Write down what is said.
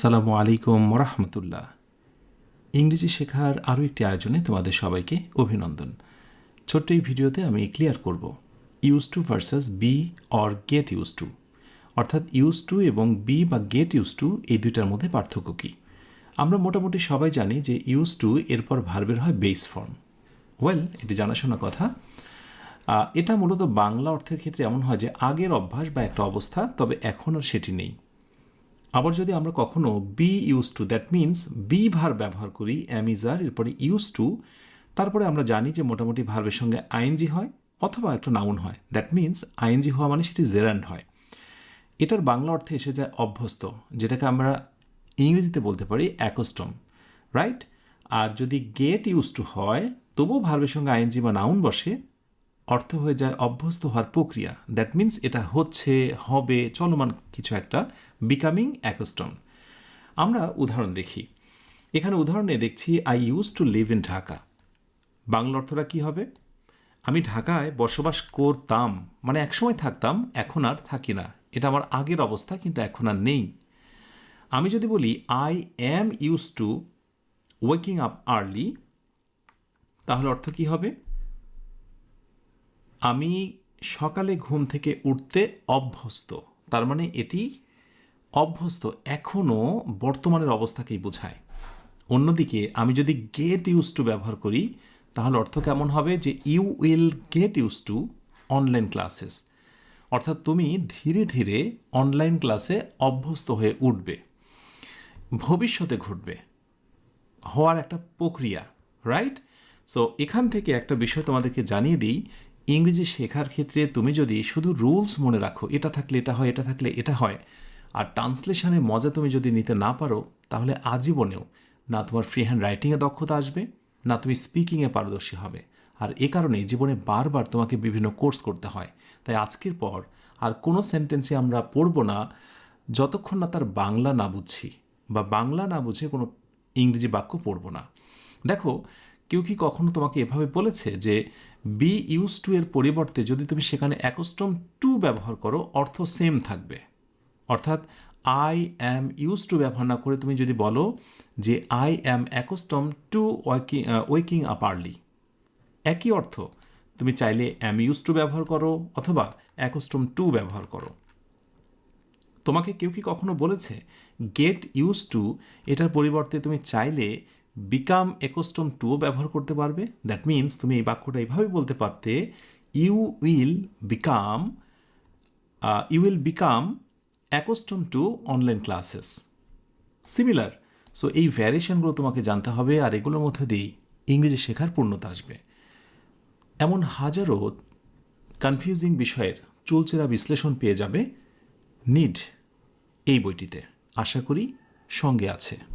সালামু আলাইকুম রহমতুল্লাহ ইংরেজি শেখার আরও একটি আয়োজনে তোমাদের সবাইকে অভিনন্দন। ছোট্ট এই ভিডিওতে আমি ক্লিয়ার করব। Use to versus be or get use to অর্থাৎ ইউজ টু এবং বি বা গেট ইউজ টু এই দুইটার মধ্যে পার্থক্য কী? আমরা মোটামুটি সবাই জানি যে ইউজ টু এরপর ভার্বের হয় বেস ফর্ম ওয়েল এটি জানাশোনা কথা। এটা মূলত বাংলা অর্থের ক্ষেত্রে এমন হয় যে আগের অভ্যাস বা একটা অবস্থা, তবে এখন আর সেটি নেই। আবার যদি আমরা কখনো be use to that means be verb ব্যবহার করি অ্যামিজার এরপরে ইউজ টু তারপরে আমরা জানি যে মোটামুটি ভার্বের সঙ্গে আইএনজি হয় অথবা একটা নাউন হয়। দ্যাট মিন্স আইএনজি হওয়া মানে সেটি জেরান্ড হয়। এটার বাংলা অর্থে এসে যায় অভ্যস্ত, যেটাকে আমরা ইংরেজিতে বলতে পারি অ্যাকোস্টম রাইট আর যদি গেট ইউজ টু হয়, তবুও ভার্বের সঙ্গে আইএনজি বা নাউন বসে অর্থ হয়ে যায় অভ্যস্ত হওয়ার প্রক্রিয়া। দ্যাট মিন্স এটা হচ্ছে, হবে, চলমান কিছু একটা বিকামিং অ্যাকস্টম আমরা উদাহরণ দেখি। এখানে উদাহরণে দেখছি I use to live in Dhaka Bangla অর্থটা কি হবে? আমি ঢাকায় বসবাস করতাম মানে একসময় থাকতাম, এখন আর থাকি না। এটা আমার আগের অবস্থা, কিন্তু এখন আর নেই। আমি যদি বলি I am use to waking up early তাহলে অর্থ কি হবে? আমি সকালে ঘুম থেকে উঠতে অভ্যস্ত। তার মানে এটি অভ্যস্ত এখনও বর্তমানের অবস্থাকেই বোঝায়। অন্যদিকে আমি যদি গেট ইউজ টু ব্যবহার করি, তাহলে অর্থ কেমন হবে যে you will get use to online classes অর্থাৎ তুমি ধীরে ধীরে অনলাইন ক্লাসে অভ্যস্ত হয়ে উঠবে। ভবিষ্যতে ঘটবে। হওয়ার একটা প্রক্রিয়া রাইট সো এখান থেকে একটা বিষয় তোমাদেরকে জানিয়ে দিই। ইংরেজি শেখার ক্ষেত্রে তুমি যদি শুধু রুলস মনে রাখো, এটা থাকলে এটা হয়, এটা থাকলে এটা হয়, আর ট্রান্সলেশনে মজা তুমি যদি নিতে না পারো, তাহলে আজীবনেও না তোমার ফ্রি হ্যান্ড রাইটিংয়ে দক্ষতা আসবে, না তুমি স্পিকিংয়ে পারদর্শী হবে। আর এ কারণে জীবনে বারবার তোমাকে বিভিন্ন কোর্স করতে হয়। তাই আজকের পর আর কোনো সেন্টেন্সে আমরা পড়ব না, যতক্ষণ না তার বাংলা না বুঝছি, বা বাংলা না বুঝে কোনো ইংরেজি বাক্য পড়ব না। দেখো কেউ কি কখনো তোমাকে এভাবে বলেছে যে বি ইউজ টু এর পরিবর্তে যদি তুমি সেখানে অ্যাকোস্টম টু ব্যবহার করো, অর্থ সেম থাকবে? অর্থাৎ আই অ্যাম ইউজ টু ব্যবহার না করে তুমি যদি বলো যে I am accustom to walking waking up early একই অর্থ, তুমি চাইলে অ্যাম ইউজ টু ব্যবহার করো অথবা অ্যাকোস্টম টু ব্যবহার করো। তোমাকে কেউ কি কখনো বলেছে গেট ইউজ টু এটার পরিবর্তে তুমি চাইলে বিকাম একোস্টম টুও ব্যবহার করতে পারবে। দ্যাট মিন্স তুমি এই বাক্যটা এইভাবে বলতে পারতে you will become you will become accustom to online classes similar so এই ভ্যারিয়েশনগুলো তোমাকে জানতে হবে আর এগুলোর মধ্যে দিয়েই ইংরেজি শেখার পূর্ণতা আসবে। এমন হাজারো কনফিউজিং বিষয়ের চুলচেরা বিশ্লেষণ পেয়ে যাবে। নিড এই বইটিতে। আশা করি সঙ্গে আছে।